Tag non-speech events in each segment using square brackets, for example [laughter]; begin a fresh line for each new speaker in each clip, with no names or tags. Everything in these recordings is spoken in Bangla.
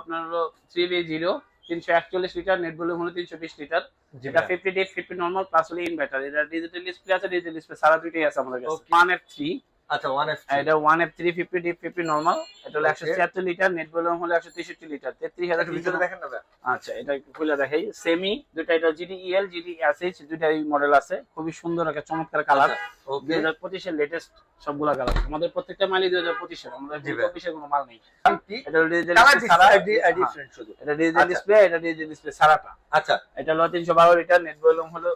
আপনার হলো থ্রি বি জিরো তিনশো একচল্লিশ লিটার নেট ভলিউম হলো তিনশো বিশ লিটার
যেটা
fifty deep fifty normal plus হলো ইনভার্টার এটা ডিজিটাল ডিসপ্লে আছে ডিজিটাল ডিসপ্লে সারা দুইটাই আছে আমাদের কাছে. ওয়ান এফ থ্রি
আচ্ছা ওয়ান এফ
এটা one F three fifty deep fifty normal এটা হলো একশো
Okay.
ছিয়াত্তর লিটার নেট ভলিউম হলো একশো তেষট্টি লিটার তেত্রিশ হাজার
ভিতরে দেখেন না
আচ্ছা এটা খুলে দেখাই। সেমি দুটা এটা জিডি ইএল জিডি এসএইচ দুটাই মডেল আছে। খুবই সুন্দর একটা চমৎকার কালার
আচ্ছা,
দুই হাজার পঁচিশের লেটেস্ট সবগুলা কালার আমাদের প্রত্যেকটা মালই দুই হাজার পঁচিশের। আমাদের চব্বিশের কোনো মাল নেই। এটা ডিজিটাল ডিসপ্লে হ্যাঁ, এটা ডিজিটাল
আচ্ছা।
ডিসপ্লে এটা ডিজিটাল ডিসপ্লে সারাটা।
আচ্ছা।
এটা হলো তিনশো বারো লিটার নেট ভলিউম হলো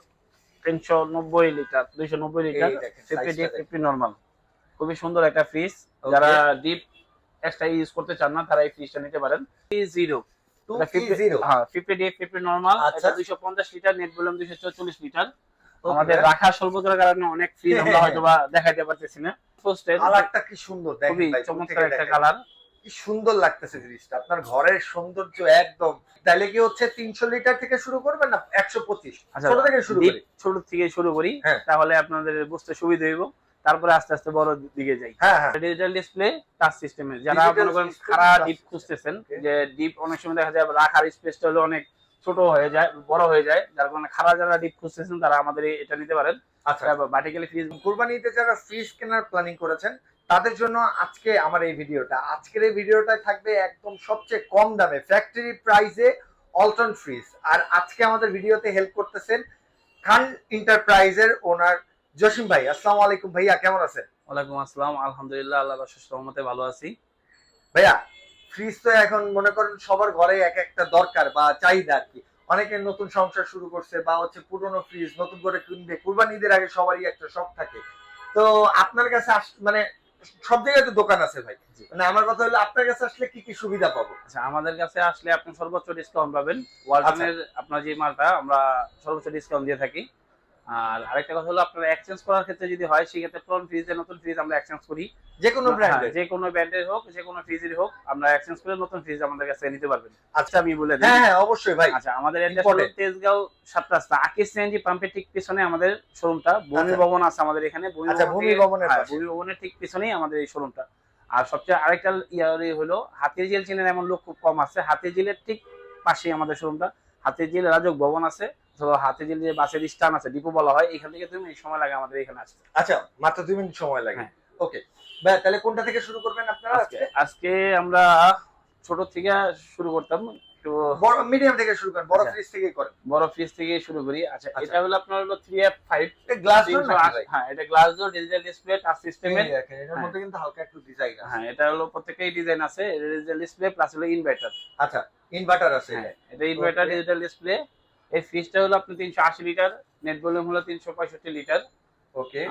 তিনশো নব্বই লিটার দুইশো নব্বই লিটার ফিফটি। ফিফটি নর্মাল খুবই সুন্দর একটা ফ্রিজ যারা ডিপ এক্সট্রা ইউজ করতে চান না তারা এই ফ্রিজটা নিতে পারেন। জিরো
কি
50
জিরো
হ্যাঁ
আচ্ছা।
এটা দুইশো পঞ্চাশ লিটার নেট ভলিউম দুইশো চল্লিশ লিটার
Okay.
আমাদের রাখা স্বল্পতার কারণে অনেক ফ্রিজ আমরা [laughs] হয়তো বা দেখাইতে পারতেছি না।
কালারটা কি সুন্দর
খুবই চমৎকার একটা কালার।
কি সুন্দর লাগতেছে জিনিসটা আপনার ঘরের সৌন্দর্য একদম। তাহলে কি হচ্ছে তিনশো লিটার থেকে শুরু করবেন না একশো পঁচিশ?
আচ্ছা,
ছোট থেকে শুরু করি।
ছোট থেকে শুরু করি
হ্যাঁ।
তাহলে আপনাদের বুঝতে সুবিধা হইব। তারপরে আস্তে আস্তে বড় দিকে যাই। ডিজিটাল ডিসপ্লে টাচ সিস্টেমে যারা মনে করেন
system,
ডিপ খুঁজতেছেন যে ডিপ অনেক সময় দেখা যায় রাখার স্পেসটা হলো অনেক ছোট হয়ে যায় বড় হয়ে যায়। যার কারণে খাড়া যারা ডিপ খুঁজতেছেন তারা আমাদের এটা নিতে পারেন।
আচ্ছা।
ভার্টিক্যালি ফ্রিজ
কুরবানিতে যারা ফ্রিজ কেনার প্ল্যানিং করেছেন তাদের জন্য আজকে আমার এই ভিডিওটা। আজকের এই ভিডিওটা থাকবে একদম সবচেয়ে কম দামে ফ্যাক্টরি প্রাইসে অল্টন ফ্রিজ আর আজকে আমাদের ভিডিওতে হেল্প করতেছেন খান এন্টারপ্রাইজের ওনার জসিম ভাই আসসালামু আলাইকুম ভাইয়া কেমন আছেন?
ওয়ালাইকুম আসসালাম আলহামদুলিল্লাহ আল্লাহ বাসুস রহমতে ভালো আছি।
ভাইয়া ফ্রিজ তো এখন মনে করেন সবার ঘরে এক একটা দরকার বা চাহিদা আর কি। অনেকে নতুন সংসার শুরু করছে বা হচ্ছে পুরনো ফ্রিজ নতুন করে কিনবে কুরবানিদের আগে সবারই একটা শখ থাকে। তো আপনার কাছে মানে সব জায়গায় তো দোকান আছে ভাই। মানে আমার কথা হলো আপনার কাছে আসলে কি কি সুবিধা পাবো?
আচ্ছা আমাদের কাছে আসলে আপনি সর্বোচ্চ ডিসকাউন্ট পাবেন। ওয়ালটনের আপনার যে মালটা আমরা সর্বোচ্চ ডিসকাউন্ট দিয়ে থাকি। আর আরেকটা কথা হলো আপনার এক্সচেঞ্জ করার ক্ষেত্রে যদি হয় সেক্ষেত্রে পুরনো ফ্রিজে নতুন ফ্রিজ আমরা এক্সচেঞ্জ করি।
যে কোনো ব্র্যান্ডের
যে কোনো ব্র্যান্ডের হোক যে কোনো ফ্রিজের হোক আমরা এক্সচেঞ্জ করে নতুন ফ্রিজ আমাদের কাছে নিতে পারবেন। আচ্ছা আমি বলে দিই।
হ্যাঁ হ্যাঁ অবশ্যই ভাই।
আচ্ছা আমাদের অ্যাড্রেস হলো তেজগাঁও সাত রাস্তা। আকিস সিএনজি পাম্পের ঠিক পিছনে আমাদের শোরুমটা ভূমি
আচ্ছা।
ভবন আছে আমাদের এখানে। ভূমি
আচ্ছা, ভূমি ভবনের
হ্যাঁ। ভূমি ভবনের ঠিক পিছনেই আমাদের এই শোরুমটা আর সবচেয়ে আরেকটা ইয়ারে হলো হাতির ঝিল চেনের এমন লোক খুব কম আছে। হাতির জেলের ঠিক পাশেই আমাদের শোরুমটা হাতির জেল রাজক ভবন আছে। অথবা হাতির ঝিল যে বাসের স্ট্যান্ড আছে ডিপো বলা হয় এখান থেকে তুমি সময় লাগে আমাদের এখানে আসতে।
আচ্ছা মাত্র দুই মিনিট সময় লাগে।
হ্যাঁ।
ওকে। ভাই তাহলে কোনটা থেকে শুরু করবেন আপনারা
আজকে
আজকে?
আমরা ছোট থেকে শুরু করতাম
বড় মিডিয়াম থেকে শুরু করেন বড়
আচ্ছা।
ফ্রিজ থেকে করেন।
বড় ফ্রিজ থেকে শুরু করি। আচ্ছা
আচ্ছা।
এটা হলো আপনার হলো
গ্লাস ডোর
হ্যাঁ এটা glass door digital display touch সিস্টেমের
দেখেন, এটার
হ্যাঁ।
মধ্যে কিন্তু হালকা একটু ডিজাইন আছে।
হ্যাঁ এটা হলো প্রত্যেকটাই ডিজাইন আছে ডিজিটাল ডিসপ্লে প্লাস হলো ইনভার্টার
আচ্ছা ইনভার্টার আছে।
হ্যাঁ এটা ইনভার্টার ডিজিটাল ডিসপ্লে এই ফ্রিজটা হলো আপনার তিনশো আশি লিটার নেট ভলিউম হলো তিনশো পঁয়ষট্টি লিটার
ওকে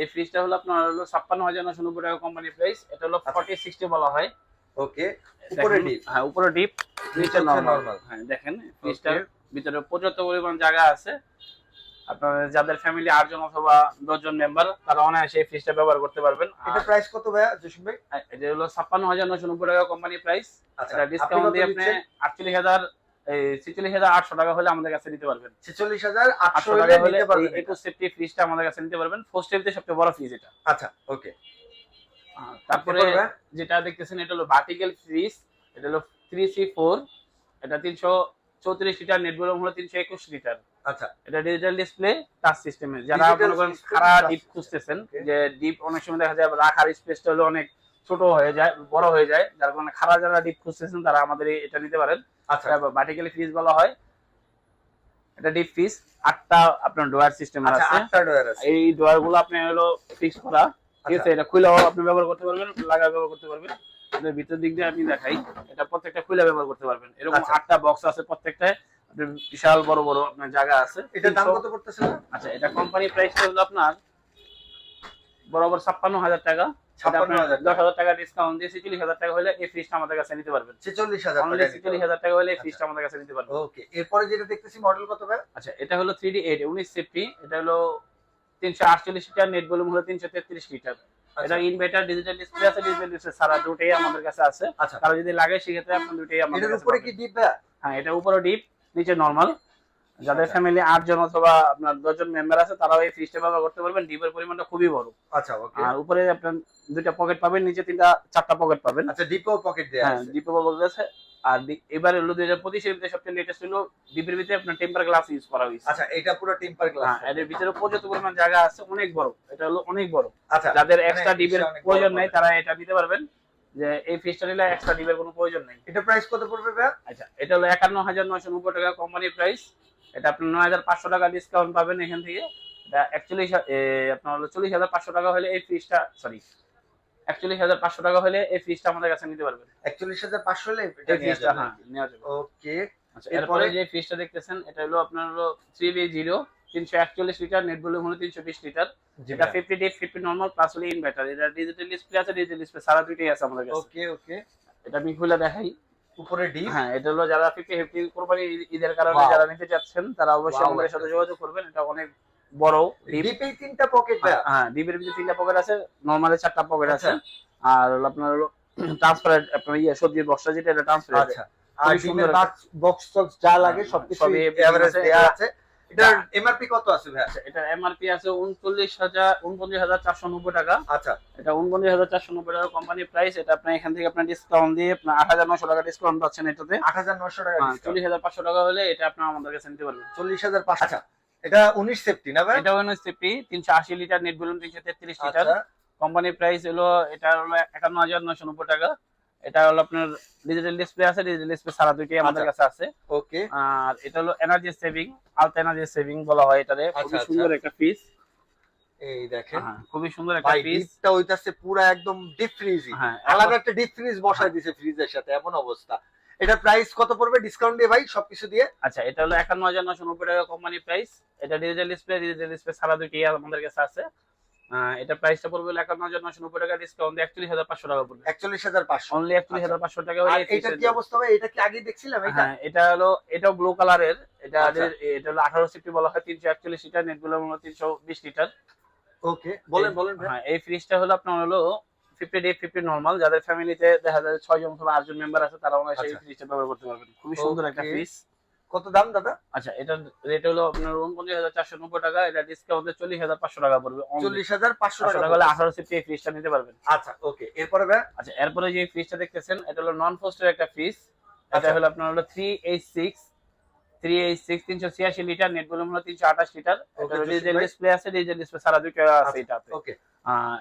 এই ফ্রিজটা হলো আপনার হলো ছাপ্পান্ন হাজার নশো নব্বই টাকা কোম্পানি প্রাইস এটা হলো
আচ্ছা।
ফর্টি সিক্সটি বলা হয়।
ওকে উপরে ডিপ
হ্যাঁ উপরে ডিপ নিচে নরমাল হ্যাঁ দেখেন ফ্রিজটার ভিতরে পর্যাপ্ত পরিমাণ জায়গা আছে। আপনার যাদের ফ্যামিলি আটজন অথবা দশজন মেম্বার তারা অনায়াসে এই ফ্রিজটা ব্যবহার করতে পারবেন।
এটা প্রাইস কত ভাইয়া জসিম ভাই?
এটা হলো ছাপ্পান্ন হাজার নশো নব্বই টাকা কোম্পানি প্রাইস
আচ্ছা
ডিসকাউন্ট দিয়ে আপনি আটচল্লিশ হাজার ছেচল্লিশ হাজার আটশো টাকা হলে আমাদের কাছে নিতে পারবেন।
ছেচল্লিশ হাজার আটশো
টাকা হলে। একুশ সেফটি ফ্রিজটা আমাদের কাছে নিতে পারবেন। ফোর স্টেপতে সবচেয়ে বড় ফ্রিজ এটা।
আচ্ছা ওকে
তারপরে যেটা দেখতেছেন এটা হলো ভার্টিক্যাল ফ্রিজ এটা হলো থ্রি সি ফোর এটা তিনশো চৌত্রিশ লিটার নেট ভলিউম হলো তিনশো একুশ লিটার
আচ্ছা।
এটা ডিজিটাল ডিসপ্লে টাচ সিস্টেমে যারা মনে করেন
touch
ডিপ খুঁজতেছেন যে ডিপ অনেক সময় দেখা যায় রাখার স্পেসটা হলো অনেক ছোট হয়ে যায় বড় হয়ে যায়। যার কারণে খাড়া যারা ডিপ খুঁজতেছেন তারা আমাদের এটা নিতে পারেন।
আচ্ছা।
ভার্টিক্যালি ফ্রিজ বলা হয়। এটা ডিপ ফ্রিজ আটটা আপনার ডোয়ার সিস্টেম
আচ্ছা
আছে।
আটটা ডয়ার আছে।
এই ডোয়ারগুলো আপনি হলো ফিক্স করা। ঠিক
আচ্ছা।
আছে এটা খুলেও আপনি ব্যবহার করতে পারবেন লাগা ব্যবহার করতে পারবেন। ভিতর দিক দিয়ে আপনি দেখাই। এটা প্রত্যেকটা খুলে ব্যবহার করতে পারবেন। এরকম
আচ্ছা।
আটটা বক্স আছে প্রত্যেকটায়। বিশাল বড় বড় আপনার জায়গা আছে।
এটার দাম কত পড়তেছে
আচ্ছা এটা কোম্পানি প্রাইসটা হলো আপনার বরাবর ছাপ্পান্ন হাজার টাকা। দশ হাজার টাকা ডিসকাউন্ট দিয়ে ছেচল্লিশ হাজার টাকা হলে এই ফ্রিজটা আমাদের কাছে নিতে পারবেন।
ছেচল্লিশ হাজার
ছেচল্লিশ হাজার টাকা হলে এই ফ্রিজটা আমাদের কাছে নিতে পারবেন।
ওকে এরপরে যেটা দেখতেছি মডেল কত ভাই?
আচ্ছা এটা হলো থ্রি ডি এইট উনিশ সেফটি এটা হলো তিনশো আটচল্লিশ লিটার নেট ভলিউম হলো তিনশো তেত্রিশ লিটার এটা ইনভার্টার ডিজিটাল ডিসপ্লে আছে ডিজিটাল ডিসপ্লে সারা দুটোই আমাদের কাছে আছে।
আচ্ছা।
তারা যদি লাগে সেক্ষেত্রে আপনার দুটোই আমাদের
উপরে কি ডিপ
হ্যাঁ এটা উপরে ডিপ নিচে নরমাল যাদের
আচ্ছা।
ফ্যামিলি আটজন অথবা আপনার দশজন মেম্বার আছে তারাও এই ফ্রিজটা ব্যবহার করতে পারবেন। ডিপের পরিমাণটা খুবই বড়।
আচ্ছা ওকে
আর উপরে আপনার দুইটা পকেট পাবেন নিচে তিনটা চারটা পকেট পাবেন।
আচ্ছা ডিপও পকেট দেয়া
হ্যাঁ
আছে।
ডিপে পকেট আছে। আর এবারে হলো দুই হাজার পঁচিশের ভিতরে সবচেয়ে লেটেস্ট হলো ডিপের ভিতরে আপনার টেম্পার গ্লাস ইউজ করা হয়েছে।
আচ্ছা এটা পুরো টেম্পার গ্লাস
হ্যাঁ এর ভিতরে পর্যাপ্ত পরিমাণ জায়গা আছে অনেক বড়। এটা হলো অনেক বড়।
আচ্ছা
যাদের
মানে
এক্সট্রা ডিপের
অনেক বড়
প্রয়োজন নেই। তারা এটা নিতে পারবেন। যে এই ফিসটা নিলে এক্সট্রা ডিপের কোনো প্রয়োজন নেই।
এটা প্রাইস কত পড়বে ভাইয়া?
আচ্ছা এটা হলো একান্ন হাজার নয়শো নব্বই টাকা কোম্পানির প্রাইস এটা আপনি নয় হাজার পাঁচশো টাকা ডিসকাউন্ট পাবেন এখান থেকে। এটা একচল্লিশ আপনার হলো চল্লিশ হাজার পাঁচশো টাকা হলে এই ফ্রিজটা সরি একচল্লিশ হাজার পাঁচশো টাকা হলে এই ফ্রিজটা আমাদের কাছে নিতে পারবেন।
একচল্লিশ হাজার পাঁচশো হলে
এই ফ্রিজটা হ্যাঁ নেওয়া যাবে।
ওকে
আচ্ছা
এরপরে?
যে ফ্রিজটা দেখতেছেন এটা হলো আপনার হলো থ্রি বি জিরো তিনশো একচল্লিশ লিটার নেট ভলিউম হলো তিনশো বিশ লিটার। এটা fifty deep fifty normal plus হলো ইনভার্টার এটা ডিজিটাল ডিসপ্লে আছে ডিজিটাল ডিসপ্লে সারা দুইটাই আছে আমাদের কাছে।
ওকে ওকে
এটা আমি খুলে দেখাই।
উপরে ডিপ।
হ্যাঁ এটা হলো যারা ফিফটি ফিফটি কোরবানি ঈদের কারণে যারা নিতে চাচ্ছেন তারা অবশ্যই আমাদের সাথে যোগাযোগ করবেন। এটা অনেক বড় ডিপ।
তিনটা পকেট
হ্যাঁ ডিপের ভিতরে তিনটা পকেট আছে নর্মালি চারটা পকেট আছে।
আচ্ছা।
আর হলো আপনার হলো [clears throat] ট্রান্সপারেন্ট আপনার ইয়ে সবজির বক্সটা যেটা এটা ট্রান্সপারেন্ট
আচ্ছা। আর ডিমের বক্স বক্স যা লাগে
হ্যাঁ,
সবকিছু এভারেজ
আছে।
দেয়া আছে। এটার এমআরপি কত আছে ভাইয়া
এটা এমআরপি আছে উনচল্লিশ হাজার উনপঞ্চাশ হাজার চারশো নব্বই টাকা।
আচ্ছা।
এটা উনপঞ্চাশ হাজার চারশো নব্বই টাকা কোম্পানির প্রাইস এটা আপনি এখান থেকে আপনার ডিসকাউন্ট দিয়ে হাজার নশো টাকা ডিসকাউন্ট পাচ্ছেন এটাতে।
আট হাজার নশো টাকা discount।
চল্লিশ হাজার পাঁচশো টাকা হলে এটা আপনার আমাদের কাছে নিতে পারবেন।
চল্লিশ হাজার পাঁচশো। আচ্ছা এটা উনিশ সেফটি না ভাই?
এটা হলো সিপি তিনশো আশি লিটার নেট ভলিউম তিনশো তেত্রিশ লিটার
আচ্ছা।
কোম্পানির প্রাইস হলো এটা হলো একান্ন হাজার নশো নব্বই টাকা। এটা হলো আপনার ডিজিটাল ডিসপ্লে আছে ডিজিটাল ডিসপ্লে সারা দুইটাই আমাদের
আচ্ছা।
কাছে আছে।
ওকে।
আর এটা হলো এনার্জি সেভিং আলতা এনার্জি সেভিং বলা হয় এটারে
আচ্ছা,
খুবই
আচ্ছা।
সুন্দর একটা পিস
এই দেখেন।
খুবই সুন্দর একটা পিস
ডিপটা ওইটাছে পুরো একদম ডিপ ফ্রিজিং
হ্যাঁ
আলাদা একটা ডিপ ফ্রিজ বসাই দিয়েছে ফ্রিজের সাথে এমন অবস্থা। এটা প্রাইস কত পড়বে? ডিসকাউন্ট দিয়ে ভাই সবকিছু দিয়ে?
আচ্ছা এটা হলো একান্ন হাজার নশো নব্বই টাকা কোম্পানি প্রাইস এটা ডিজিটাল ডিসপ্লে ডিজিটাল ডিসপ্লে সারা দুইটাই আমাদের কাছে আছে। এটা প্রাইসটা পড়বে একান্ন হাজার নশো নব্বই টাকা ডিসকাউন্ট একচল্লিশ হাজার পাঁচশো টাকা পড়বে।
একচল্লিশ হাজার পাঁচশো।
অনলি একচল্লিশ হাজার পাঁচশো টাকা হলে
আর এটা কি অবস্থা ভাই? এটা কি আগে দেখছিলাম এটা?
হ্যাঁ এটা হলো এটাও ব্লু কালারের এটা
আচ্ছা।
এটা হলো আঠারো সিফটি বলা হয় তিনশো একচল্লিশ লিটার নেটগুলো হলো তিনশো বিশ লিটার।
ওকে বলেন বলেন
হ্যাঁ এই ফ্রিজটা হলো আপনার হলো ফিফটি ডে ফিফটি নর্মাল যাদের ফ্যামিলিতে দেখা যায় ছয় জন অথবা আটজন মেম্বার আছে তারা ওনার সেই। ফ্রিজটা ব্যবহার করতে পারবেন। খুবই সুন্দর একটা ফ্রিজ
কত দাম দাদা
আচ্ছা এটার রেট হলো আপনার উনপঞ্চাশ হাজার চারশো নব্বই টাকা এটা ডিসকাউন্টে চল্লিশ হাজার পাঁচশো টাকা পড়বে।
চল্লিশ হাজার পাঁচশো টাকা
হলে। আঠারো সিফটি এই ফ্রিজটা নিতে পারবেন
আচ্ছা ওকে এরপরে
আচ্ছা এরপরে যে ফ্রিজটা দেখতেছেন এটা হলো নন ফোস্টের একটা ফ্রিজ এটা
আচ্ছা।
হলো আপনার হলো three eight six three eight six তিনশো ছিয়াশি লিটার নেট ভলিউম হলো তিনশো আঠাশ লিটার এটা
Okay, জসিম
ডিজিটাল
ভাই।
ডিসপ্লে আছে ডিজিটাল ডিসপ্লে সারা দুইটা আছে
আচ্ছা,
এটাতে
ওকে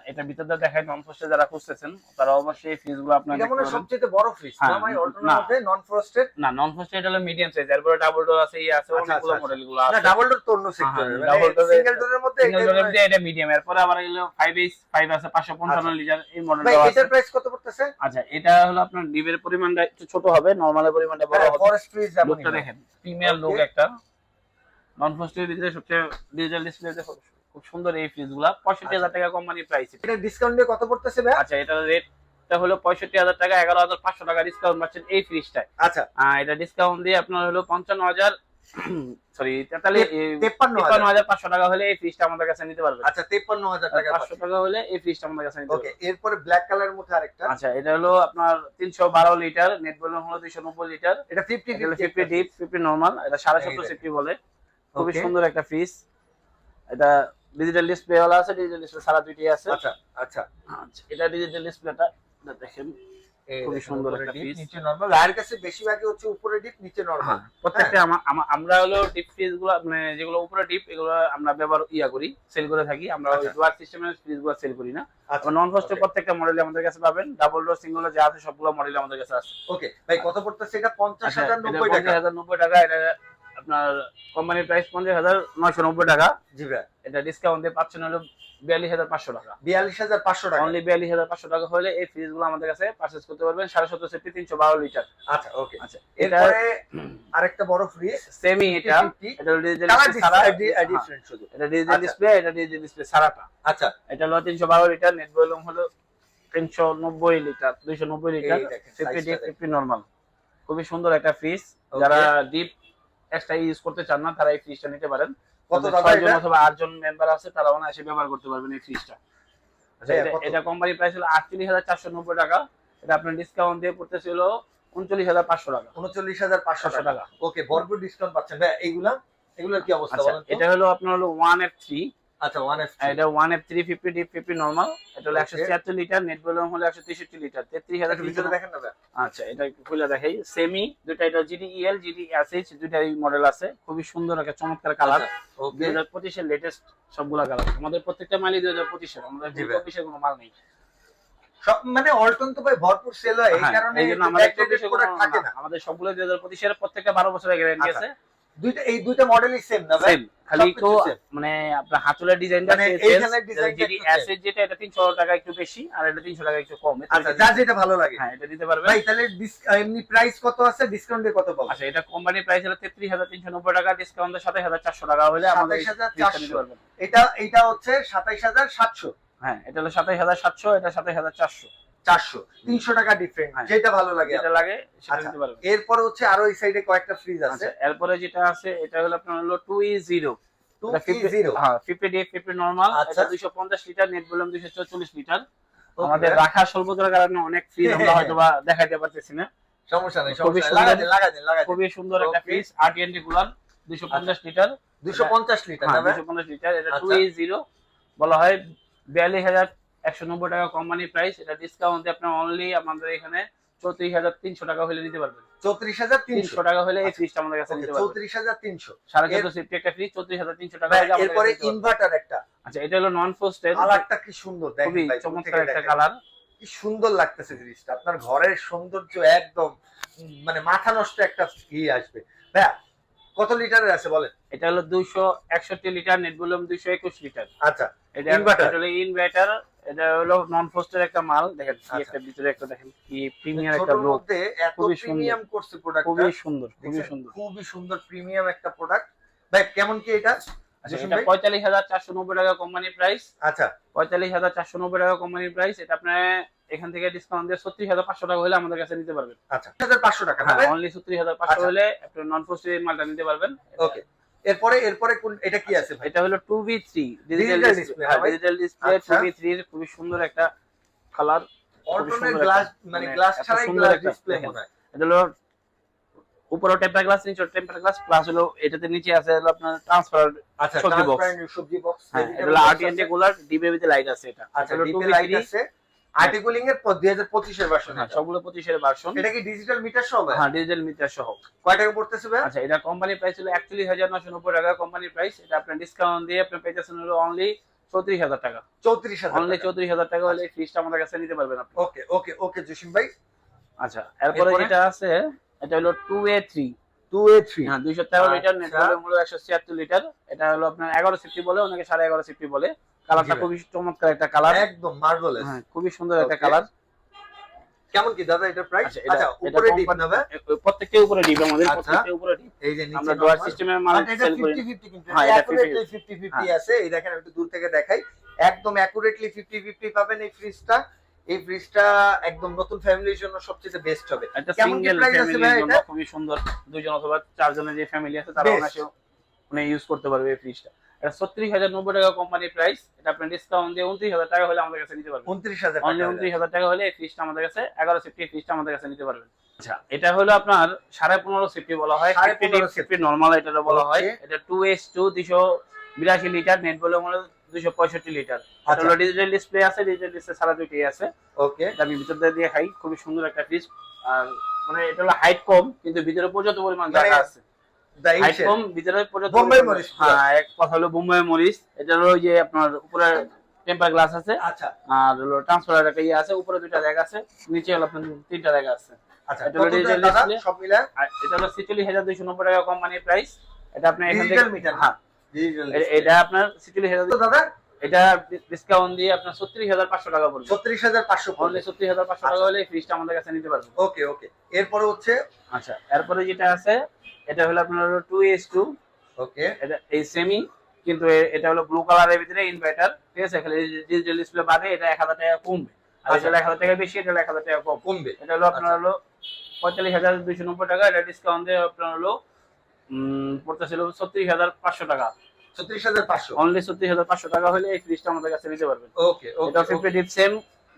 এটা ভিতরটা দেখায় নন ফোস্টে যারা খুঁজতেছেন তারা অবশ্যই ফ্রিজগুলো আপনার
এটা
দেখতে
মনে হয়
পাবেন।
সবচেয়ে বড় ফ্রিজ না
হ্যাঁ,
ভাই অল্টনের নন ফ্রস্টেড
না নন ফোস্টে এটা হলো মিডিয়াম সাইজ এরপরে ডাবল ডোর আছে ইয়ে আছে
আচ্ছা,
অনেকগুলো
আচ্ছা,
মডেলগুলো
না ডাবল ডোর তো অন্য সেক্টরে
হ্যাঁ,
মানে
double door এ-
সিঙ্গেল ডোরের মধ্যে
সিঙ্গেল ডোরের মধ্যে এটা মিডিয়াম এরপরে আবার এলো ফাইভ এইচ আছে পাঁচশো পঞ্চান্ন
আচ্ছা।
লিটার এই মডেলটা আছে
এটার প্রাইস কত পড়তেছে
আচ্ছা এটা হলো আপনার ডিবের পরিমাণটা একটু ছোট হবে নরমালের পরিমাণটা বড় হবে
ফরেস্ট ফ্রিজ
দেখেন প্রিমিয়ার লুক একটা। নন ফোস্ট ভিতরে সবচেয়ে ডিজিটাল ডিসপ্লেতে খুব সুন্দর এই ফ্রিজগুলা। পঁয়ষট্টি হাজার টাকা কোম্পানি প্রাইস
এটা ডিসকাউন্ট দিয়ে কত পড়তেছে ভাই?
আচ্ছা এটার রেটটা হলো পঁয়ষট্টি হাজার টাকা এগারো হাজার পাঁচশো টাকা ডিসকাউন্ট পাচ্ছেন এই ফ্রিজটায়
আচ্ছা।
এটা ডিসকাউন্ট দিয়ে আপনার হলো পঞ্চান্ন হাজার [clears throat] সরি তেতাল্লিশ
তেপ্পান্ন হাজার।
পাঁচশো টাকা হলে এই ফ্রিজটা আমাদের কাছে নিতে পারবেন
আচ্ছা তেপ্পান্ন হাজার টাকা
পাঁচশো টাকা হলে এই ফ্রিজটা আমাদের কাছে নিতে
ওকে
পারবেন
এরপরে ব্ল্যাক কালারের মধ্যে আরেকটা।
আচ্ছা এটা হলো আপনার তিনশো বারো লিটার নেট ভলিউম হলো দুইশো নব্বই লিটার
এটা fifty
fifty deep fifty normal এটা সাড়ে সত্তর। সিফটি বলে। খুবই সুন্দর একটা ফ্রিজ এটা ডিজিটাল ডিসপ্লে ওয়ালা আছে ডিজিটাল ডিসপ্লে সারা দুইটাই আছে।
আচ্ছা আচ্ছা।
আচ্ছা, এটা ডিজিটাল ডিসপ্লেটা দেখেন। খুবই সুন্দর একটা
deep, নিচে নরমাল রায়ের কাছে বেশিরভাগই হচ্ছে উপরে ডিপ নিচে নরমাল
প্রত্যেকটা আমা- আমা- আমরা হলো ডিপ ফ্রিজগুলো মানে যেগুলো উপরে ডিপ এগুলো আমরা ব্যবহার ইয়া করি সেল করে থাকি। আমরা
আচ্ছা।
সিস্টেমের ফ্রিজগুলো সেল করি না।
আচ্ছা
নন ফস্টের প্রত্যেকটা মডেল আমাদের কাছে পাবেন। ডাবল ডোর সিঙ্গল যা আছে সবগুলো মডেল আমাদের কাছে আছে।
ওকে ভাই কত পড়তেছে এটা? পঞ্চাশ
আচ্ছা
টাকা।
পঞ্চাশ হাজার নব্বই টাকা এটা আপনার কোম্পানির প্রাইস পঞ্চাশ হাজার নয়শো নব্বই টাকা।
জি ভাই।
এটা ডিসকাউন্ট দিয়ে পাচ্ছেন হলো বিয়াল্লিশ হাজার পাঁচশো টাকা।
বিয়াল্লিশ হাজার পাঁচশো টাকা?
অনলি বিয়াল্লিশ হাজার পাঁচশো টাকা হলে এই ফ্রিজগুলো আমাদের কাছে পারচেস করতে পারবেন। সাড়ে সত্তর সেফটি তিনশো বারো লিটার
আচ্ছা ওকে
আচ্ছা এটা
এরপরে আরেকটা বড় ফ্রিজ
সেমি এটা। এটা ডিজিটাল
ডিফারেন্ট শুধু।
এটা ডিজিটাল। ডিসপ্লে এটা ডিজিটাল ডিসপ্লে সারাটা।
আচ্ছা।
এটা হলো তিনশো বারো লিটার নেট ভলিউম হলো তিনশো নব্বই লিটার দুইশো নব্বই লিটার
এই
ফিফটি ডিপ ফিফটি নর্মাল খুবই সুন্দর একটা ফ্রিজ যারা ডিপ এক্সট্রা ইউজ করতে চান না তারা এই ফ্রিজটা নিতে পারেন।
কত দাদা এটা?
অথবা আটজন মেম্বার আছে তারা অনায়াসে ব্যবহার করতে পারবেন এই ফ্রিজটা আচ্ছা
হ্যাঁ,
এটা- কোম্পানি প্রাইস হলো আটচল্লিশ হাজার চারশো নব্বই টাকা। এটা আপনার ডিসকাউন্ট দিয়ে পড়তেছিল উনচল্লিশ হাজার পাঁচশো টাকা।
উনচল্লিশ হাজার পাঁচশো
পাঁচশো
টাকা।
টাকা।
ওকে ভরপুর ডিসকাউন্ট পাচ্ছেন। ভাই এইগুলা এগুলোর কি অবস্থা
আচ্ছা
বলেন
এটা হলো আপনার হলো ওয়ানের থ্রি
আচ্ছা ওয়ান এফ
এটা one F three fifty deep fifty normal এটা হলো একশো ছিয়াত্তর লিটার নেট ভলিউম হলো একশো তেষট্টি লিটার। তেত্রিশ হাজার
দেখেন
আচ্ছা এটা খুলে দেখাই। সেমি দুটা এটা জিডি ইএল জিডি এসএইচ দুটাই মডেল আছে। খুবই সুন্দর একটা চমৎকার কালার
আচ্ছা,
দুই হাজার পঁচিশের লেটেস্ট সবগুলা কালার আমাদের প্রত্যেকটা মালই দুই হাজার পঁচিশের। আমাদের চব্বিশের কোনো মাল নেই।
সব মানে অল্টন তো ভাই ভরপুর সেল হয় এই
হ্যাঁ,
কারণে
আমাদের
backdated
24
product থাকে না।
আমাদের সবগুলো দুই হাজার পঁচিশের প্রত্যেকটা বারো বছরের গ্যারান্টি
আচ্ছা,
আছে।
দুইটা এই দুইটা মডেলই সেম না
সেম খালি
same।
মানে আপনার হাতুলের ডিজাইনটা
মানে এইখানের টা
যেটি
একটু
অ্যাসেট যেটা এটা তিনশো টাকা একটু বেশি আর এটা তিনশো টাকা একটু কম।
আচ্ছা যার যেটা ভালো লাগে।
হ্যাঁ এটা দিতে পারবে
ভাই তাহলে এমনি প্রাইস কত আছে? ডিসকাউন্ট কত পাবো?
আচ্ছা এটা কোম্পানি প্রাইস হলো তেত্রিশ হাজার তিনশো নব্বই টাকা ডিসকাউন্ট সাতাশ হাজার চারশো টাকা হলে আমাদের
27,400 এটা এটা হচ্ছে সাতাইশ হাজার সাতশো।
হ্যাঁ এটা হলো সাতাশ হাজার সাতশো এটা সাতাশ হাজার চারশো
তিনশো টাকা ডিফারেন্ট
হ্যাঁ।
যেটা ভালো লাগে
যেটা লাগে সেটা
আচ্ছা।
নিতে পারবেন
এরপরে হচ্ছে আরও এই সাইডে কয়েকটা ফ্রিজ আছে
আচ্ছা এরপরে যেটা আছে এটা হলো আপনার হলো two E zero
two zero
হ্যাঁ
আচ্ছা।
দুইশো দুইশো আমাদের রাখা স্বল্পতার কারণে অনেক ফ্রিজ আমরা [laughs] হয়তো বা দেখাইতে পারতেছি না
সমস্যা নেই
খুবই সুন্দর। একটা. ফ্রিজ কুলার দুইশো পঞ্চাশ লিটার
দুশো পঞ্চাশ লিটার ভাই?
দুশো পঞ্চাশ লিটার এটা টু। জিরো বলা হয় বিয়াল্লিশ হাজার একশো নব্বই টাকা কোম্পানি প্রাইস এটা ডিসকাউন্ট আপনার অনলি আমাদের এখানে চৌত্রিশ হাজার তিনশো টাকা হলে নিতে পারবেন।
চৌত্রিশ হাজার তিনশো।
টাকা হলে এই ফ্রিজটা আমাদের কাছে নিতে পারবেন।
চৌত্রিশ হাজার তিনশো।
সাড়ে চোদ্দ সিফটি একটা ফ্রিজ চৌত্রিশ হাজার তিনশো টাকা
ভাই,
হলে আমাদের
এরপরে
কাছে নিতে পারবেন।
ইনভার্টার একটা।
আচ্ছা এটা হলো নন ফোস্টেড
কালারটা কি সুন্দর
খুবই চমৎকার একটা কালার
কি সুন্দর লাগতেছে জিনিসটা। আপনার ঘরের সৌন্দর্য একদম মানে মাথা নষ্ট একটা ই আসবে। ভাইয়া কত লিটারের আছে বলেন?
এটা হলো দুইশো একষট্টি লিটার নেট ভলিউম দুইশো একুশ লিটার
আচ্ছা
এটা? ইনভার্টার এটা হলো নন ফোস্টের একটা মাল দেখেন কি
আচ্ছা।
একটা ভিতরে একটা দেখেন কি প্রিমিয়ার একটা লোক
মধ্যে এত প্রিমিয়াম করছে প্রোডাক্টটা
খুবই সুন্দর খুবই সুন্দর।
খুবই সুন্দর প্রিমিয়াম একটা প্রোডাক্ট ভাই কেমন কি এটা?
আচ্ছা পঁয়তাল্লিশ হাজার চারশো নব্বই টাকা কোম্পানি প্রাইস
আচ্ছা।
পঁয়তাল্লিশ হাজার চারশো নব্বই টাকা কোম্পানি প্রাইস এটা আপনার এখান থেকে ডিসকাউন্ট দিয়ে ছত্রিশ হাজার পাঁচশো টাকা হলে আমাদের কাছে নিতে পারবেন।
আচ্ছা হাজার পাঁচশো টাকা না
হ্যাঁ? অনলি ছত্রিশ হাজার পাঁচশো
আচ্ছা।
হলে নন ফোস্টের মালটা নিতে পারবেন।
ওকে এরপরে এরপরে কোন এটা কি আছে ভাই?
এটা হলো two B three
Digital
digital display
হ্যাঁ
ডিজিটাল ডিসপ্লে
আচ্ছা।
টু বি থ্রি খুবই সুন্দর একটা কালার
অল্টনের গ্লাস মানে
মানে
গ্লাস ছাড়াই
সুন্দর
গ্লাস ডিসপ্লে। হয়।
এটা হলো উপরে টেম্পার গ্লাস নিচে টেম্পার গ্লাস প্লাস হলো এটাতে নিচে আছে হলো আপনার ট্রান্সফার
আচ্ছা
সবজি box।
ট্রান্সপারেন্ট সবজি বক্স
হ্যাঁ এটা হলো আরটিএনটি কুলার ডিবেবিতে লাইট আছে। এটা।
আচ্ছা
2B3
লাইট আছে। আর্টিকুলিং এর পর 2025 এর ভার্সন
হ্যাঁ সবগুলো পঁচিশের ভার্সন
এটা কি ডিজিটাল মিটার সহ
হ্যাঁ ডিজিটাল মিটার সহ।
কয় টাকা পড়তেছে ভাই?
আচ্ছা এটা কোম্পানি প্রাইস হলো একচল্লিশ হাজার নশো নব্বই টাকা। কোম্পানি প্রাইস এটা আপনার ডিসকাউন্ট দিয়ে আপনার পেয়েছেন হলো অনলি চৌত্রিশ হাজার টাকা।
34000
অনলি
টাকা।
চৌত্রিশ হাজার টাকা হলে ফ্রিজটা আমাদের কাছে নিতে পারবেন আপনি।
ওকে ওকে ওকে জসিম ভাই।
আচ্ছা এরপরে? যেটা আছে এটা হলো টু এ থ্রি
2A3
হ্যাঁ দুইশো তেরো লিটার নেট
আচ্ছা।
হলো একশো ছিয়াত্তর লিটার। এটা হলো আপনার এগারো সিফটি বলে অনেকে সাড়ে এগারো সিফটি বলে। কালারটা খুবই চমৎকার একটা কালার।
একদম মার্ভেলাস
হ্যাঁ খুবই সুন্দর একটা কালার।
কেমন কি দাদা এটা প্রাইস
আচ্ছা এটা
আচ্ছা
এটা
উপরে ডিপ না
প্রত্যেকটা উপরে ডিপ আমাদের
আচ্ছা।
প্রত্যেকটা উপরে ডিপ।
এই যে নিচে
আমরা ডোয়ার। সিস্টেমের মাল সেল করি।
50 50 কিন্তু
হ্যাঁ, এটা
50 50 আছে। এই দেখেন আমি একটু দূর থেকে দেখাই। একদম অ্যাকুরেটলি 50 50 পাবেন এই ফ্রিজটা এই ফ্রিজটা একদম নতুন ফ্যামিলির জন্য সবচেয়ে বেস্ট হবে। কি
সিঙ্গেল ফ্যামিলির
ভাই
জন্য
এটা?
খুবই সুন্দর। দুইজন অথবা চারজনের যে ফ্যামিলি আছে তারা. অনায়াসে মানে ইউজ করতে পারবে এই ফ্রিজটা এটা ছত্রিশ হাজার নব্বই টাকা কোম্পানি প্রাইস এটা আপনার ডিসকাউন্ট দিয়ে উনত্রিশ হাজার টাকা হলে আমাদের কাছে নিতে পারবেন।
29000
অনলি
টাকা
উনত্রিশ হাজার টাকা হলে এই ফ্রিজটা আমাদের কাছে এগারো সিফটি ফ্রিজটা আমাদের কাছে নিতে পারবেন। আচ্ছা। এটা হলো আপনার সাড়ে পনেরো সিফটি বলা হয়। নর্মাল এটা বলা হয়। এটা টু এস টু দুশো বিরাশি লিটার নেট বলে হলো দুশো পঁয়ষট্টি লিটার এটা
আচ্ছা
হলো ডিজিটাল ডিসপ্লে আছে ডিজিটাল ডিসপ্লে সারা দুটি আছে।
ওকে
আমি ভিতর দিয়ে দিয়ে খাই খুবই সুন্দর একটা ফ্রিজ আর মানে এটা হলো হাইট কম কিন্তু ভিতরে পর্যাপ্ত পরিমাণ
মানে
জায়গা আছে।
দা
হাইট
ইসে
কম ভিতরে পর্যাপ্ত
বোম্বাই মরিচ।
হ্যাঁ এক কথা হলো বোম্বাই মরিচ। এটা হলো যে আপনার উপরে টেম্পার গ্লাস আছে।
আচ্ছা।
আর হলো ট্রান্সফার একটা ইয়ে আছে উপরে দুইটা জায়গা আছে নিচে হলো আপনার তিনটা জায়গা আছে।
আচ্ছা
এটা হলো
দাদা? সব মিলা?
এটা হলো ছিচল্লিশ হাজার দুইশো নব্বই টাকা কোম্পানির প্রাইস এটা আপনার এখান থেকে
meter
হ্যাঁ। এটা আপনার ছিচল্লিশ হাজার
তো দাদা?
এটা ডিসকাউন্ট দিয়ে আপনার ছত্রিশ হাজার পাঁচশো টাকা পড়বে।
36500 পড়বে।
অনলি ছত্রিশ হাজার পাঁচশো টাকা হলে এই ফ্রিজটা আমাদের কাছে নিতে পারবেন
ওকে ওকে এরপরে হচ্ছে?
আচ্ছা এরপরে যেটা আছে এটা হলো আপনার হলো টু এস টু
ওকে
এটা এই সেমি কিন্তু এটা হলো ব্লু কালারের ভিতরে ইনভার্টার ঠিক আছে? খালি ডিজিটাল ডিসপ্লে বাদে এটা এক হাজার টাকা কমবে। আর
আচ্ছা।
এটা এক হাজার টাকা বেশি এটা এক হাজার টাকা কম।
কমবে।
এটা হলো আপনার
আচ্ছা।
হলো পঁয়তাল্লিশ হাজার দুইশো নব্বই টাকা এটা ডিসকাউন্ট দিয়ে আপনার হলো উম, পড়তেছিল ছত্রিশ হাজার পাঁচশো টাকা।
36500
অনলি ছত্রিশ হাজার পাঁচশো টাকা হলে এই ফ্রিজটা আমাদের কাছে নিতে পারবেন।
ওকে ওকে
সেম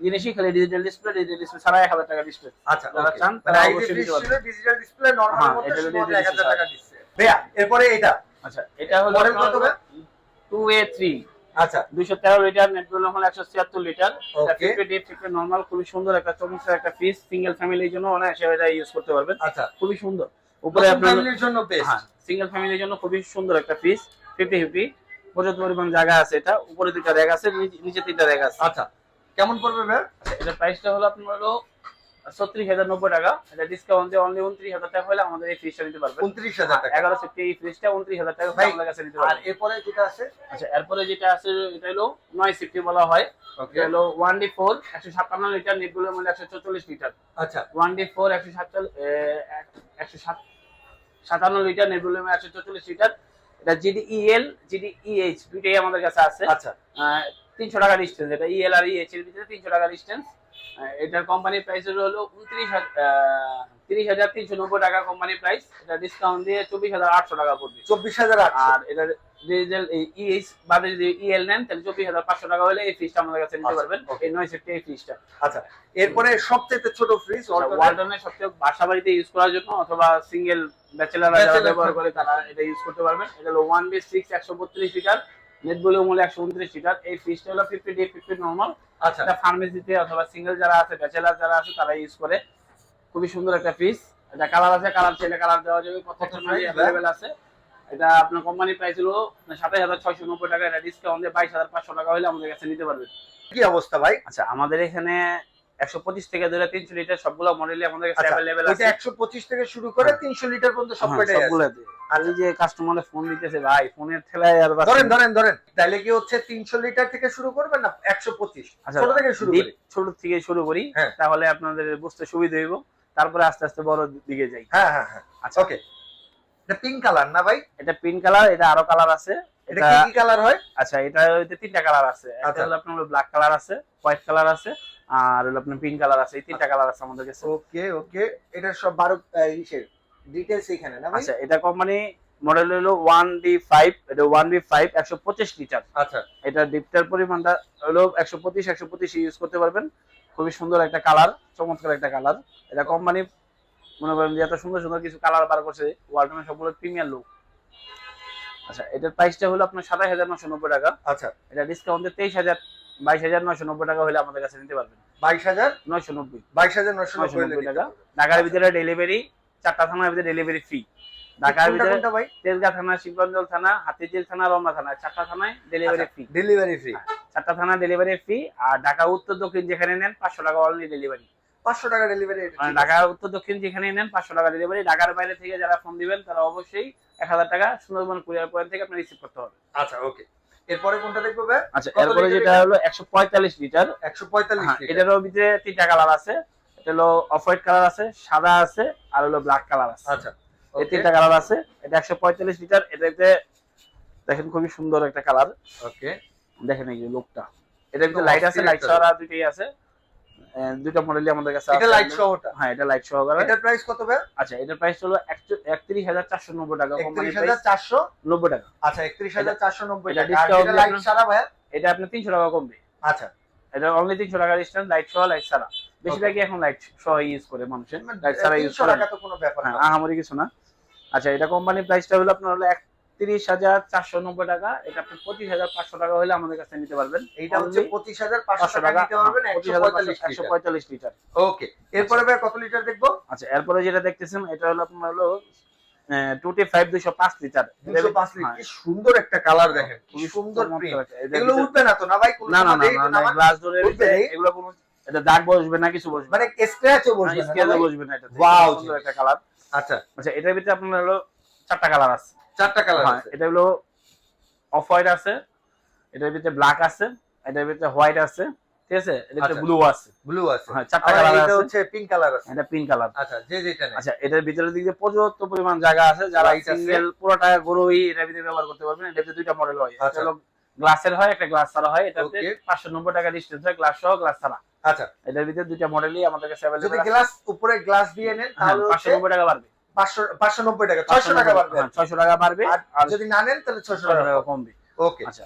জিনিসই খালি ডিজিটাল ডিসপ্লে ডিজিটাল ডিসপ্লে ছাড়া এক হাজার টাকা ডিসপ্লে
আচ্ছা
যারা চান
মানে
তারা অবশ্যই নিতে
ছিল ডিজিটাল ডিসপ্লে নরমাল
হ্যাঁ,
মধ্যে
digital
1000 টাকা দিচ্ছে। ভাইয়া এরপরে এটা
আচ্ছা এটা হলো
মডেল কত আচ্ছা।
লিটার নেট হলো. নর্মাল খুবই সুন্দর একটা চমৎকার একটা পিস সিঙ্গেল ফ্যামিলির জন্য অনায়াসে এটা ইউজ করতে পারবেন।
আচ্ছা।
খুবই সুন্দর। উপরে আপনার
ফ্যামিলির জন্য বেস্ট
সিঙ্গেল ফ্যামিলির জন্য খুবই সুন্দর একটা পিস ফিফটি ফিফটি পর্যাপ্ত পরিমাণ জায়গা আছে এটা। উপরে দুইটা র্যাক আছে নিচে- নিচে তিনটা র্যাক আছে।
আচ্ছা। কেমন পড়বে ভাই?
আচ্ছা, এটার প্রাইসটা হলো আপনার হলো ছত্রিশ হাজার নব্বই টাকা। এটা ডিসকাউন্ট দিয়ে অনলি উনত্রিশ হাজার টাকা হলে আমাদের এই ফ্রিজটা নিতে পারবেন।
উনত্রিশ হাজার টাকা।
এগারো সেপ্টি এই ফ্রিজটা উনত্রিশ হাজার টাকা আমাদের কাছে নিতে
আর
পারবেন
এরপরে যেটা আছে?
আচ্ছা এরপরে যেটা আছে এটা হলো নয় সেপ্টি বলা হয়। এটা হলো ওয়ান ডি ফোর একশো সাতান্ন লিটার নেটগুলোর মধ্যে একশো চল্লিশ লিটার
আচ্ছা।
ওয়ান ডি ফোর একশো সাতচল্লিশ একশো সাত সাতান্ন লিটার নেটগুলোর মধ্যে একশো চল্লিশ লিটার এটা জিডি ইএল জিডি ইএইচ দুইটাই আমাদের কাছে আছে।
আচ্ছা।
তিনশো টাকা ডিস্টেন্স এটা ইএল আর এর ভিতরে তিনশো টাকা ডিস্টেন্স এটার কোম্পানির প্রাইস হলো উনত্রিশ তিরিশ হাজার তিনশো নব্বই টাকা কোম্পানির প্রাইস এটা ডিসকাউন্ট দিয়ে চব্বিশ হাজার আটশো টাকা পড়বে।
চব্বিশ হাজার
আর এটার ডিজেল ইএইচ বাদে যদি ইএল নেন তাহলে চব্বিশ হাজার পাঁচশো টাকা হলে এই ফিসটা আমাদের কাছে নিতে
আচ্ছা,
পারবেন. এই নয় সেফটি এই ফিসটা
আচ্ছা এরপরে সবচেয়ে ছোট ফ্রিজ
ওয়ালটনের সবচেয়ে বাসা বাড়িতে ইউজ করার জন্য অথবা সিঙ্গেল ব্যাচেলাররা যারা ব্যবহার করে তারা এটা ইউজ করতে পারবেন। এটা হলো ওয়ান বি সিক্স একশো বত্রিশ লিটার নেট একশো উনত্রিশ লিটার। এই ফ্রিজটা হলো ফিফটি ডে ফিফটি নর্মাল
আচ্ছা।
ফার্মেসিতে অথবা সিঙ্গেল যারা আছে ব্যাচেলার যারা আছে তারা ইউজ করে। খুবই সুন্দর একটা ফ্রিজ এটা কালার আছে কালার চাইলে কালার দেওয়া যাবে প্রত্যেকটা অ্যাভেলেবেল আছে। এটা আপনার কোম্পানি প্রাইস হলো সাতাশ হাজার ছয়শো নব্বই টাকা। এটা ডিসকাউন্ট দিয়ে বাইশ হাজার পাঁচশো টাকা হলে আমাদের কাছে নিতে পারবেন
কি অবস্থা ভাই?
আচ্ছা আমাদের এখানে একশো পঁচিশ থেকে ধরে তিনশো লিটার সবগুলো মডেলই আমাদের কাছে
আচ্ছা
অ্যাভেলেবেল
ওইটা
আছে।
একশো পঁচিশ থেকে শুরু করে তিনশো লিটার পর্যন্ত
হ্যাঁ,
আছে।
আর এই যে কাস্টমারে ফোন দিতেছে ভাই ফোনের ঠেলায় আর
ধরেন ধরেন ধরেন। তাহলে কি হচ্ছে তিনশো লিটার থেকে শুরু করবেন না? একশো পঁচিশ।
আচ্ছা,
ছোট থেকে শুরু করি।
ছোট থেকে শুরু করি
হ্যাঁ।
তাহলে আপনাদের বুঝতে সুবিধা হইব। তারপরে আস্তে আস্তে বড় দিকে যাই।
হ্যাঁ হ্যাঁ হ্যাঁ।
আচ্ছা।
ওকে এটা পিঙ্ক কালার না ভাই?
এটা পিঙ্ক কালার এটা আরও কালার আছে।
এটা কি কি কালার হয়?
আচ্ছা এটা তিনটা কালার আছে। একটা
আচ্ছা।
হলো আপনার ব্ল্যাক কালার আছে হোয়াইট কালার আছে। আর হলো আপনার পিঙ্ক কালার আছে এই তিনটা কালার আছে আমাদের কাছে।
ওকে ওকে। এটা সব বারো ইসের ডিটেলস এখানে না
আচ্ছা এটা কোম্পানি মডেল হলো ওয়ান ডি ফাইভ এটা ওয়ান বি ফাইভ একশো পঁচিশ লিটার
আচ্ছা।
এটা ডিপটার পরিমাণটা হলো একশো পঁচিশ একশো পঁচিশ ইউজ করতে পারবেন। খুবই সুন্দর একটা কালার চমৎকার একটা কালার এটা কোম্পানি মনে করেন যে এত সুন্দর সুন্দর কিছু কালার বার করছে ওয়ালটনের সবগুলো প্রিমিয়ার লুক আচ্ছা এটার প্রাইসটা হলো আপনার সাতাশ হাজার নশো নব্বই টাকা।
আচ্ছা।
এটা ডিসকাউন্টে তেইশ হাজার বাইশ হাজার নশো নব্বই টাকা হলে আমাদের কাছে নিতে পারবেন।
বাইশ হাজার
নয়শো নব্বই।
বাইশ হাজার
নয়শো
নব্বই
টাকা। ঢাকার ভিতরে ডেলিভারি চারটা থানার ভিতরে ডেলিভারি ফ্রি ঢাকার ভিতরে তেলগা থানা শিবগঞ্জ থানা হাতিঝিল থানা রমনা থানা চারটা থানায় ডেলিভারি ফ্রি
ডেলিভারি ফ্রি
চারটা থানা ডেলিভারি ফ্রি আর ঢাকা উত্তর দক্ষিণ যেখানে নেন পাঁচশো টাকা অনলি ডেলিভারি
পাঁচশো টাকা ডেলিভারি
মানে ঢাকা উত্তর দক্ষিণ যেখানে নেন পাঁচশো টাকা ডেলিভারি ঢাকার বাইরে থেকে যারা ফোন দিবেন তারা অবশ্যই এক হাজার টাকা সুন্দরবন কুরিয়ার পয়েন্ট থেকে আপনার রিসিভ করতে হবে।
আচ্ছা ওকে এরপরে কোনটা দেখব ভাই?
আচ্ছা এরপরে যেটা? হলো একশো পঁয়তাল্লিশ লিটার।
একশো পঁয়তাল্লিশ
হ্যাঁ, এটারও ভিতরে তিনটা কালার আছে। এটা হলো অফ হোয়াইট কালার আছে সাদা আছে আর হলো ব্ল্যাক কালার আছে।
আচ্ছা
এই তিনটা কালার আছে এটা একশো পঁয়তাল্লিশ লিটার এটাতে দেখেন খুবই সুন্দর একটা কালার।
ওকে।
দেখেন এই যে লোকটা এটা ভিতরে লাইট আছে লাইট ছাড়া দুইটাই আছে। দুইটা মডেলই আমাদের কাছে
এটা
আছে।
লাইট সহটা
হ্যাঁ এটা লাইট সহকারে।
এটার প্রাইস কত ভাই?
আচ্ছা এটার প্রাইস হলো একত্রিশ হাজার চারশো নব্বই টাকা। কোম্পানি
একত্রিশ হাজার চারশো?
নব্বই টাকা।
আচ্ছা একত্রিশ হাজার চারশো নব্বই
এটা
টাকা। আর
discount
লাইট ছাড়া ভাই?
এটা আপনি তিনশো টাকা কমবে
আচ্ছা।
এটা অনলি তিনশো টাকা ডিস্টেন্স লাইট সহ লাইট ছাড়া বেশিরভাগই এখন লাইট সহ ইউজ করে মানুষের।
মানে
লাইট ছাড়া ইউজ করে।
টাকা তো কোনো ব্যাপার
হ্যাঁ
না
আমারই কিছু না। আচ্ছা এটা কোম্পানির প্রাইসটা হলো আপনার হলো একত্রিশ হাজার চারশো নব্বই টাকা। এটা আপনি পঁচিশ হাজার পাঁচশো টাকা হলে আমাদের কাছে নিতে পারবেন।
এইটা হচ্ছে পঁচিশ হাজার পাঁচশো টাকা নিতে পারবেন একশো পঁয়তাল্লিশ
লিটার।
ওকে এরপরে ভাই কত লিটার দেখব?
আচ্ছা এরপরে যেটা দেখতেছেন এটা হলো আপনার হলো টুটি ফাইভ দুশো পাঁচ লিটার।
পাঁচ লিটার কি সুন্দর একটা কালার দেখেন কি সুন্দর এগুলো উঠবে না তো না ভাই?
না না না
দেখে
না
তো নামান-
গ্লাস ডোরের এগুলো কোনো এটা দাগ বসবে না কিছু বসবে
মানে স্ক্র্যাচও বসবে না, না
বসবে না এটা সুন্দর একটা কালার।
আচ্ছা।
আচ্ছা এটার ভিতরে আপনার হলো চারটা কালার আছে।
চারটা কালার
হ্যাঁ
আছে।
এটা হলো অফ হোয়াইট আছে এটার ভিতরে ব্ল্যাক আছে এটার ভিতরে হোয়াইট আছে ঠিক আছে? এটার ভিতরে
আচ্ছা।
ব্লু আছে।
ব্লু আছে।
হ্যাঁ চারটা কালার
এটা হচ্ছে পিঙ্ক কালার আছে।
এটা পিঙ্ক কালার
আচ্ছা যে যেটা নেই।
আচ্ছা এটার ভিতরে দিক পর্যাপ্ত পরিমাণ জায়গা আছে যারা
আছে।
সিঙ্গেল পুরোটা গরুই এটার ভিতরে ব্যবহার করতে পারবেন। এটার ভিতরে দুইটা মডেল হয়।
আচ্ছা।
গ্লাসের হয় একটা গ্লাস ছাড়া হয়। এটাতে
Okay.
পাঁচশো নব্বই টাকা ডিস্টেন্স হয় গ্লাস সহ গ্লাস ছাড়া।
আচ্ছা।
এটার ভিতরে দুইটা মডেলই আমাদের কাছে
যদি
অ্যাভেলেবল আছে।
গ্লাস উপরে গ্লাস দিয়ে নেন
হ্যাঁ
তাহলে
পাঁচশো
হচ্ছে
নব্বই টাকা বাড়বে।
পাঁচশো পাঁচশো নব্বই টাকা ছয়শো টাকা বাড়বে।
ছয়শো টাকা বাড়বে
আর
আর
যদি না নেন তাহলে ছয়শো
ছয়শো
টাকা
টাকা কমবে।
ওকে
আচ্ছা।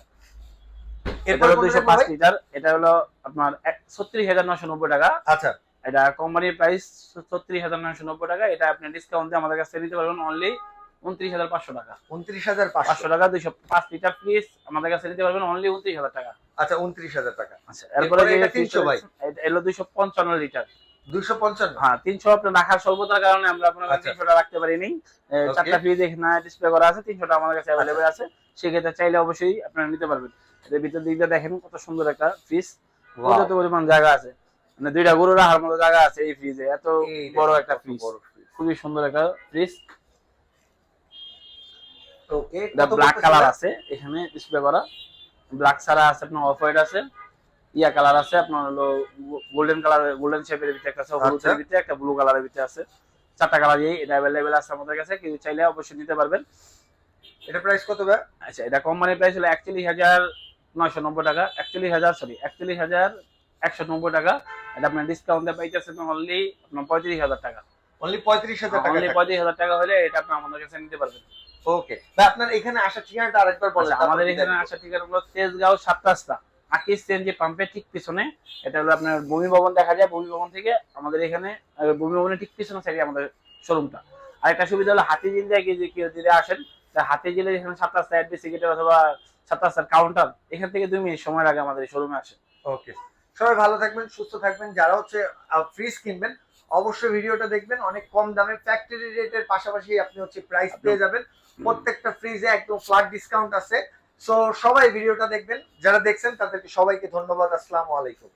এরপরে
এরপরে দুইশো পাঁচ লিটার এটা হলো আপনার ছত্রিশ হাজার নশো নব্বই টাকা।
আচ্ছা।
এটা কোম্পানির প্রাইস ছত্রিশ হাজার নশো নব্বই টাকা। এটা আপনি ডিসকাউন্ট দিয়ে আমাদের কাছে নিতে পারবেন অনলি উনত্রিশ হাজার পাঁচশো টাকা।
উনত্রিশ হাজার পাঁচশো।
টাকা দুইশো পাঁচ লিটার ফ্রিজ আমাদের কাছে নিতে পারবেন অনলি উনত্রিশ হাজার টাকা।
আচ্ছা উনত্রিশ হাজার টাকা।
আচ্ছা এরপরে
এরপরে
যে
এটা
fridge
300 ভাই।
এলো দুইশো পঞ্চান্ন লিটার।
দুইশো পঞ্চান্ন।
হ্যাঁ তিনশো আপনার রাখার স্বল্পতার কারণে আমরা আপনার
আচ্ছা।
রাখতে পারিনি। চারটা ফ্রিজ এখানে ডিসপ্লে করা আছে তিনশোটা আমাদের কাছে অ্যাভেলেবেল আছে। সেক্ষেত্রে চাইলে অবশ্যই আপনারা নিতে পারবেন। এর ভিতর দিকটা দেখেন কত সুন্দর একটা ফ্রিজ পর্যাপ্ত পরিমাণ জায়গা আছে। মানে দুইটা গরু রাখার মতো জায়গা আছে এই ফ্রিজে এত বড় একটা ফ্রিজ খুবই সুন্দর একটা ফ্রিজ
ওকে
ব্ল্যাক কালার আছে এখানে ডিসপ্লে করা। ব্ল্যাক ছাড়া আছে আপনার অফ হোয়াইট আছে। ইয়া কালার আছে আপনার হলো গোল্ডেন কালার গোল্ডেন শেপের ভিতরে একটা আছে হলুদের
আচ্ছা।
ভিতরে একটা ব্লু কালারের ভিতরে আছে। চারটা কালার এটা অ্যাভেলেবেল আছে আমাদের কাছে কেউ চাইলে অবশ্যই নিতে পারবেন।
এটা প্রাইস কত ভাই?
আচ্ছা এটা কোম্পানির প্রাইস হলো একচল্লিশ হাজার নয়শো নব্বই টাকা। একচল্লিশ হাজার সরি একচল্লিশ হাজার একশো নব্বই টাকা। এটা আপনার ডিসকাউন্টে পাইতেছেন অনলি আপনার পঁয়ত্রিশ হাজার টাকা।
অনলি পঁয়ত্রিশ হাজার টাকা
অনলি পঁয়ত্রিশ হাজার টাকা হলে এটা আপনি আমাদের কাছে নিতে পারবেন।
ওকে ভাই আপনার এখানে আসার ঠিকানাটা আরেকবার বলেন
আচ্ছা, আমাদের এখানে আসার ঠিকানা হলো তেজগাঁও সাত রাস্তা আকিস সিএনজি পাম্পের ঠিক পিছনে এটা হলো আপনার ভূমি ভবন দেখা যায় ভূমি ভবন থেকে আমাদের এখানে ভূমি ভবনের ঠিক পিছনে সাইডে আমাদের শোরুমটা আরেকটা সুবিধা হলো হাতি জিল দিয়ে যে কেউ যদি আসেন হাতি জিলে এখানে সাত রাস্তা অ্যাড্রেস অথবা সাত রাস্তার কাউন্টার এখান থেকে দুই মিনিট সময় লাগে আমাদের শোরুমে আসে।
ওকে সবাই ভালো থাকবেন সুস্থ থাকবেন যারা হচ্ছে ফ্রিজ কিনবেন অবশ্যই ভিডিওটা দেখবেন অনেক কম দামে ফ্যাক্টরি রেটের পাশাপাশি আপনি হচ্ছে প্রাইস পেয়ে যাবেন। প্রত্যেকটা ফ্রিজে একদম ফ্ল্যাট ডিসকাউন্ট আছে। সো সবাই ভিডিওটা দেখবেন। যারা দেখছেন তাদেরকে সবাইকে ধন্যবাদ। আসসালামু আলাইকুম।